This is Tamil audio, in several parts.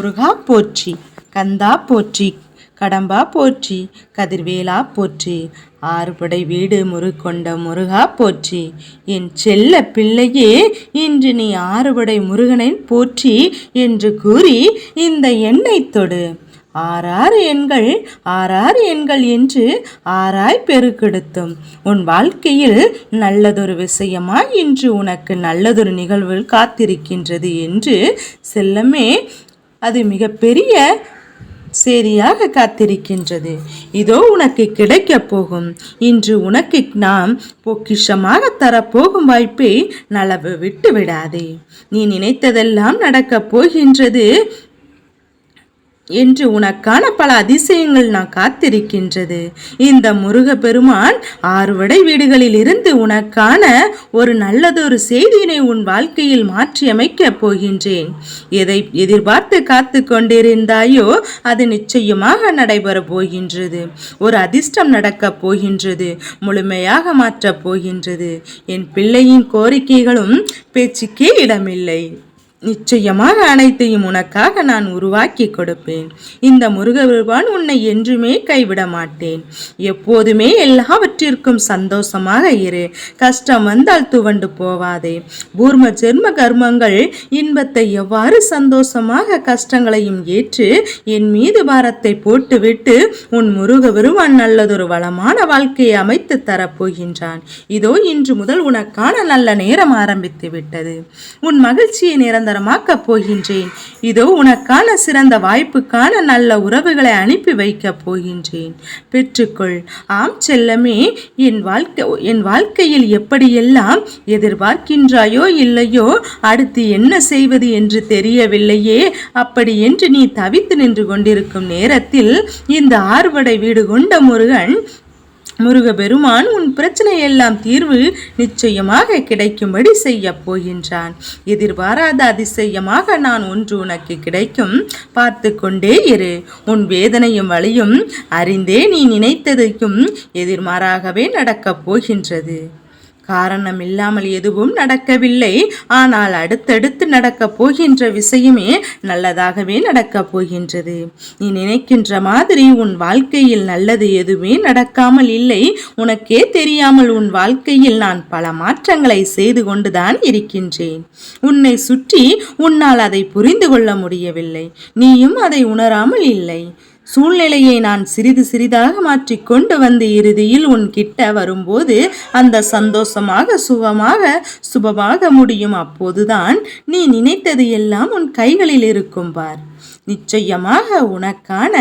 முருகா போற்றி கந்தா போற்றி கடம்பா போற்றி கதிர்வேலா போற்றி ஆறுபடை வீடு முருகொண்ட முருகா போற்றி என் செல்ல பிள்ளையே இன்று நீ ஆறுபடை முருகனை போற்றி என்று கூறி இந்த எண்ணெய் தொடு. ஆறாறு எண்கள் ஆறாறு எண்கள் என்று ஆறாய் பெருக்கெடுத்தும் உன் வாழ்க்கையில் நல்லதொரு விஷயமா இன்று உனக்கு நல்லதொரு நிகழ்வு காத்திருக்கின்றது என்று செல்லமே அது மிகப்பெரிய சேரியாக காத்திருக்கின்றது. இதோ உனக்கு கிடைக்கப் போகும். இன்று உனக்கு நாம் பொக்கிஷமாக தரப்போகும் வாய்ப்பை நலவு விட்டு விடாதே நீ நினைத்ததெல்லாம் நடக்கப் போகின்றது. என்று உனக்கான பல அதிசயங்கள் நான் காத்திருக்கின்றது. இந்த முருக பெருமான் ஆறுவடை வீடுகளில் இருந்து உனக்கான ஒரு நல்லதொரு செய்தியினை உன் வாழ்க்கையில் மாற்றியமைக்கப் போகின்றேன். எதை எதிர்பார்த்து காத்து கொண்டிருந்தாயோ அது நிச்சயமாக நடைபெறப் போகின்றது. ஒரு அதிர்ஷ்டம் நடக்கப் போகின்றது. முழுமையாக மாற்றப் போகின்றது. என் பிள்ளையின் கோரிக்கைகளும் பேச்சுக்கே இடமில்லை. நிச்சயமாக அனைத்தையும் உனக்காக நான் உருவாக்கி கொடுப்பேன். இந்த முருகபெருமான் உன்னை என்றுமே கைவிட மாட்டேன். எப்போதுமே எல்லாவற்றிற்கும் சந்தோஷமாக இரு. கஷ்டம் வந்தால் துவண்டு போவாதே. பூர்ம ஜென்ம கர்மங்கள் இன்பத்தை எவ்வாறு சந்தோஷமாக கஷ்டங்களையும் ஏற்று என் மீது பாரத்தை போட்டுவிட்டு உன் முருகபெருமான் நல்லதொரு வளமான வாழ்க்கையை அமைத்து தரப்போகின்றான். இதோ இன்று முதல் உனக்கான நல்ல நேரம் ஆரம்பித்து விட்டது உன் மகிழ்ச்சியை நிறந்த நிரந்தரமாக்கப் போகின்றேன். இதோ உனக்கான சிறந்த வாய்ப்புக்கான நல்ல உறவுகளை அனுப்பி வைக்கப் போகின்றேன். பெற்றுக்கொள். ஆம் செல்லமே என் வாழ்க்கை என் வாழ்க்கையில் எப்படியெல்லாம் எதிர்பார்க்கின்றாயோ இல்லையோ அடுத்து என்ன செய்வது என்று தெரியவில்லையே. அப்படி என்று நீ தவித்து நின்று கொண்டிருக்கும் நேரத்தில் இந்த ஆர்வடை வீடு கொண்ட முருகன் முருகபெருமான் உன் பிரச்சனையெல்லாம் தீர்வு நிச்சயமாக கிடைக்கும்படி செய்ய போகின்றான். எதிர்பாராத அதிசயமாக நான் ஒன்று உனக்கு கிடைக்கும். பார்த்து கொண்டே இரு. உன் வேதனையும் வழியும் அறிந்தே நீ நினைத்ததைக்கும் எதிர்மாறாகவே நடக்கப் போகின்றது. காரணம் இல்லாமல் எதுவும் நடக்கவில்லை. ஆனால் அடுத்தடுத்து நடக்கப் போகின்ற விஷயமே நல்லதாகவே நடக்கப் போகின்றது. நீ நினைக்கின்ற மாதிரி உன் வாழ்க்கையில் நல்லது எதுவுமே நடக்காமல் இல்லை. உனக்கே தெரியாமல் உன் வாழ்க்கையில் நான் பல மாற்றங்களை செய்து கொண்டுதான் இருக்கின்றேன். உன்னை சுற்றி உன்னால் அதை புரிந்து கொள்ள முடியவில்லை. நீயும் அதை உணராமல் இல்லை. சூழ்நிலையை நான் சிறிது சிறிதாக மாற்றி கொண்டு வந்து இறுதியில் உன் கிட்ட வரும்போது அந்த சந்தோஷமாக சுகமாக சுபமாக முடியும். அப்போதுதான் நீ நினைத்தது எல்லாம் உன் கைகளில் இருக்கும் பார். நிச்சயமாக உனக்கான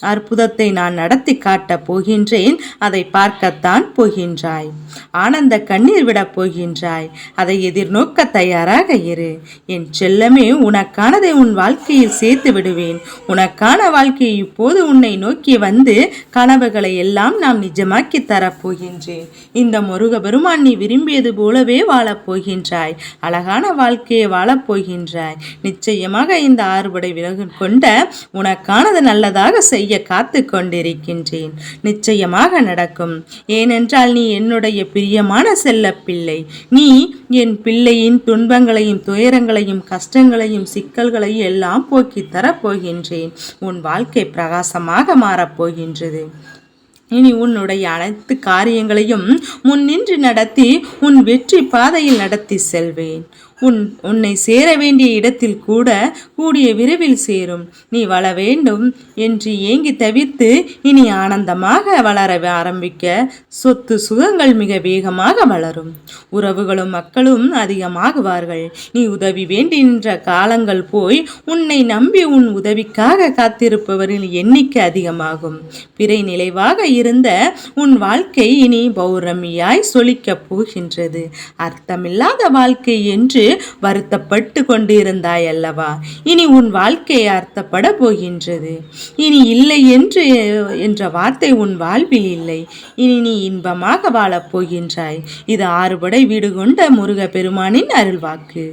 அற்புதத்தை நான் நடத்தி காட்டப் போகின்றேன். அதை பார்க்கத்தான் போகின்றாய். ஆனந்த கண்ணீர் விடப் போகின்றாய். அதை எதிர்நோக்க தயாராக இரு. என் செல்லமே உனக்கானதை உன் வாழ்க்கையில் சேர்த்து விடுவேன். உனக்கான வாழ்க்கையை இப்போது உன்னை நோக்கி வந்து கனவுகளை எல்லாம் நாம் நிஜமாக்கி தரப்போகின்றேன் இந்த முருக பெருமான் நீ விரும்பியது போலவே வாழப் போகின்றாய். அழகான வாழ்க்கையை வாழப் போகின்றாய். நிச்சயமாக இந்த ஆறுபடை விலகு கொண்ட உனக்கானது நல்லதாக செய்ய காத்து கொண்டிருக்கின்றேன் நிச்சயமாக நடக்கும். ஏனென்றால் நீ என்னுடைய பிரியமான செல்ல பிள்ளை நீ என் பிள்ளையின் துன்பங்களையும் துயரங்களையும் கஷ்டங்களையும் சிக்கல்களையும் எல்லாம் போக்கித் தரப் போகின்றேன் உன் வாழ்க்கை பிரகாசமாக மாறப்போகின்றது. இனி உன்னுடைய அனைத்து காரியங்களையும் முன்னின்று நடத்தி உன் வெற்றி பாதையில் நடத்தி செல்வேன். உன் உன்னை சேர வேண்டிய இடத்தில் கூட கூடிய விரைவில் சேரும். நீ வள வேண்டும் என்று ஏங்கி தவிர்த்து இனி ஆனந்தமாக வளர ஆரம்பிக்க சொத்து சுகங்கள் மிக வேகமாக வளரும். உறவுகளும் மக்களும் அதிகமாகுவார்கள். நீ உதவி வேண்டின்ற காலங்கள் போய் உன்னை நம்பி உன் உதவிக்காக காத்திருப்பவரின் எண்ணிக்கை அதிகமாகும். பிறை நிலைவாக இருந்த உன் வாழ்க்கை இனி பௌர்ணமியாய் சொலிக்கப் போகின்றது. அர்த்தமில்லாத வாழ்க்கை என்று வருத்தப்பட்டு கொண்டிருந்தாய் அல்லவா இனி உன் வாழ்க்கை அர்த்தப்பட போகின்றது. இனி இல்லை என்று என்ற வார்த்தை உன் வாழ்வில் இல்லை. இனி நீ இன்பமாக வாழப் போகின்றாய். இது ஆறுபடை வீடு கொண்ட முருக பெருமானின் அருள்வாக்கு.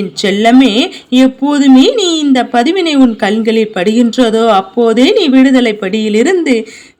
என் செல்லமே எப்போதுமே நீ இந்த பதிவினை உன் கண்களில் படுகின்றதோ அப்போதே நீ விடுதலை படியிலிருந்து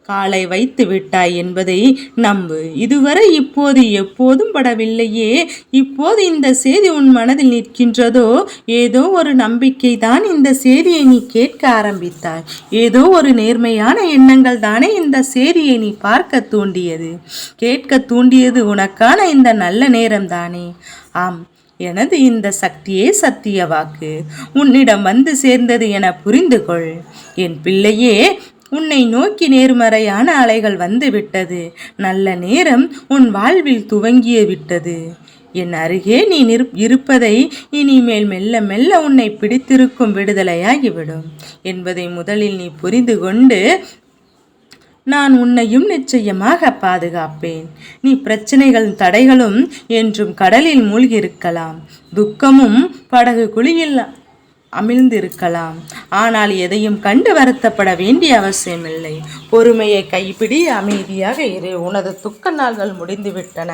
காலை வைத்து விட்டாய் என்பதை நம்பு. இதுவரை இப்போது எப்போதும் படவில்லையே. இப்போது இந்த செய்தி உன் மனதில் நிற்கின்றதோ? ஏதோ ஒரு நம்பிக்கை தான் இந்த செய்தியை நீ கேட்க ஆரம்பித்தாய். ஏதோ ஒரு நேர்மையான எண்ணங்கள் தானே இந்த செய்தியை நீ பார்க்க தூண்டியது. கேட்க தூண்டியது உனக்கான இந்த நல்ல நேரம் தானே. ஆம் எனது இந்த சக்தியே சத்திய வாக்கு. உன்னிடம் வந்து சேர்ந்தது என புரிந்து கொள் என் பிள்ளையே உன்னை நோக்கி நேர்மறையான அலைகள் வந்து விட்டது நல்ல நேரம் உன் வாழ்வில் துவங்கிய விட்டது. என் அருகே நீ நிற் இருப்பதை இனிமேல் மெல்ல மெல்ல உன்னை பிடித்திருக்கும் விடுதலையாகிவிடும். என்பதை முதலில் நீ புரிந்து கொண்டு நான் உன்னையும் நிச்சயமாக பாதுகாப்பேன். நீ பிரச்சனைகள் தடைகளும் என்றும் கடலில் மூழ்கியிருக்கலாம். துக்கமும் படகு குழியில் அமிழ்ந்திருக்கலாம். ஆனால் எதையும் கண்டு வருத்தப்பட வேண்டிய அவசியமில்லை. பொறுமையை கைப்பிடி அமைதியாக இரு. உனது துக்க நாள்கள் முடிந்துவிட்டன.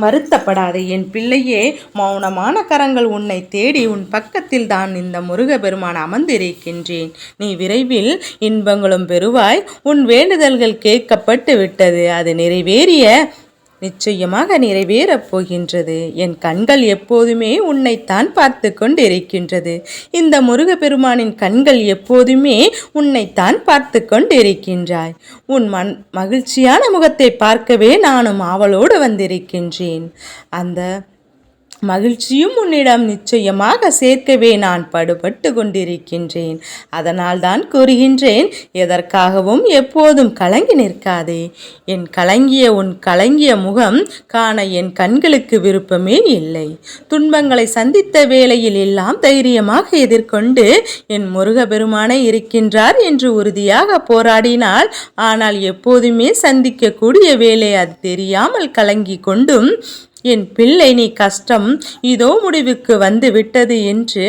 வருத்தப்படாதே. என் பிள்ளையே மௌனமான கரங்கள் உன்னை தேடி உன் பக்கத்தில் தான் இந்த முருகபெருமான் அமர்ந்திருக்கின்றேன். நீ விரைவில் இன்பங்களும் பெறுவாய். உன் வேண்டுதல்கள் கேட்கப்பட்டு விட்டது. அது நிறைவேறிய நிச்சயமாக நிறைவேறப் போகின்றது. என் கண்கள் எப்போதுமே உன்னைத்தான் பார்த்து கொண்டிருக்கின்றது. இந்த முருகப்பெருமானின் கண்கள் எப்போதுமே உன்னைத்தான் பார்த்து கொண்டிருக்கின்றாய். உன் மண் மகிழ்ச்சியான முகத்தை பார்க்கவே நானும் ஆவலோடு வந்திருக்கின்றேன். அந்த மகிழ்ச்சியும் உன்னிடம் நிச்சயமாக சேர்க்கவே நான் படுபட்டு கொண்டிருக்கின்றேன். அதனால் தான் கூறுகின்றேன் எதற்காகவும் எப்போதும் கலங்கி நிற்காதே. என் கலங்கிய உன் கலங்கிய முகம் காண என் கண்களுக்கு விருப்பமே இல்லை. துன்பங்களை சந்தித்த வேளையில் எல்லாம் தைரியமாக எதிர்கொண்டு என் முருகபெருமானை இருக்கின்றார் என்று உறுதியாக போராடினால் ஆனால் எப்போதுமே சந்திக்கக்கூடிய வேலை அது தெரியாமல் கலங்கி கொண்டும் என் பிள்ளை நீ கஷ்டம் இதோ முடிவுக்கு வந்து விட்டது என்று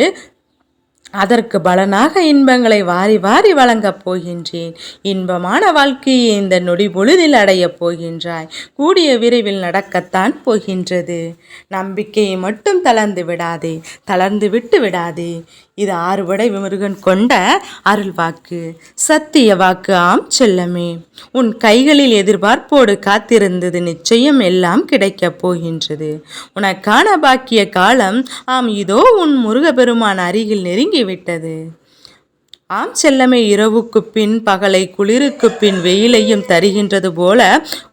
அதற்கு பலனாக இன்பங்களை வாரி வாரி வழங்கப் போகின்றேன். இன்பமான வாழ்க்கையை இந்த நொடி பொழுதில் அடையப் போகின்றாய். கூடிய விரைவில் நடக்கத்தான் போகின்றது. நம்பிக்கையை மட்டும் தளர்ந்து விடாதே தளர்ந்து விட்டு விடாதே. இது ஆறுபடை முருகன் கொண்ட அருள் வாக்கு சத்திய வாக்கு ஆம் செல்லமே. உன் கைகளில் எதிர்பார்ப்போடு காத்திருந்தது நிச்சயம் எல்லாம் கிடைக்கப் போகின்றது. உனக்கான பாக்கிய காலம் ஆம் இதோ உன் முருகப்பெருமான் அருகில் நெருங்கி விட்டது. ஆம் செல்லமே இரவுக்கு பின் பகலை குளிருக்கு பின் வெயிலையும் தருகின்றது போல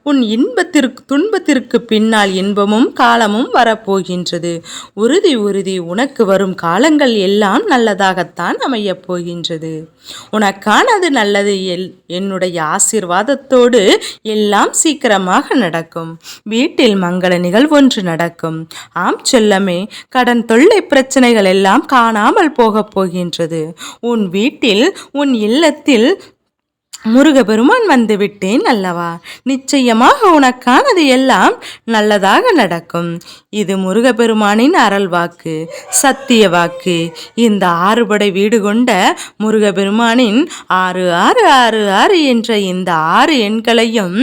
உன் இன்பத்திற்கு துன்பத்திற்கு பின்னால் இன்பமும் காலமும் வரப்போகின்றது. உறுதி உறுதி உனக்கு வரும் காலங்கள் எல்லாம் நல்லதாகத்தான் அமையப் போகின்றது. உனக்கானது நல்லது எல் என்னுடைய ஆசீர்வாதத்தோடு எல்லாம் சீக்கிரமாக நடக்கும். வீட்டில் மங்கள நிகழ்வொன்று நடக்கும். ஆம் செல்லமே கடன் தொல்லை பிரச்சனைகள் எல்லாம் காணாமல் போகப் போகின்றது. உன் வீட்டில் உன் இல்லத்தில் முருகபெருமான் வந்து விட்டேன் அல்லவா? நிச்சயமாக உனக்கானது எல்லாம் நல்லதாக நடக்கும். இது முருகபெருமானின் அருள் வாக்கு சத்திய வாக்கு. இந்த ஆறுபடை வீடு கொண்ட முருகபெருமானின் ஆறு ஆறு ஆறு ஆறு என்ற இந்த ஆறு எண்களையும்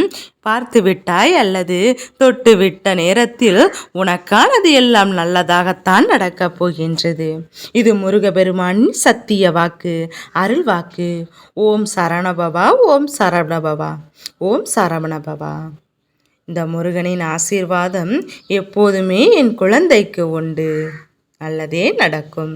பார்த்து விட்டாய் அல்லது தொட்டு விட்ட நேரத்தில் உனக்கானது எல்லாம் நல்லதாகத்தான் நடக்கப் போகின்றது. இது முருகபெருமானின் சத்திய வாக்கு அருள் வாக்கு. ஓம் சரணபவா ஓம் சரவணபவா ஓம் சரவணபவா இந்த முருகனின் ஆசீர்வாதம் எப்போதுமே என் குழந்தைக்கு உண்டு. நல்லதே நடக்கும்.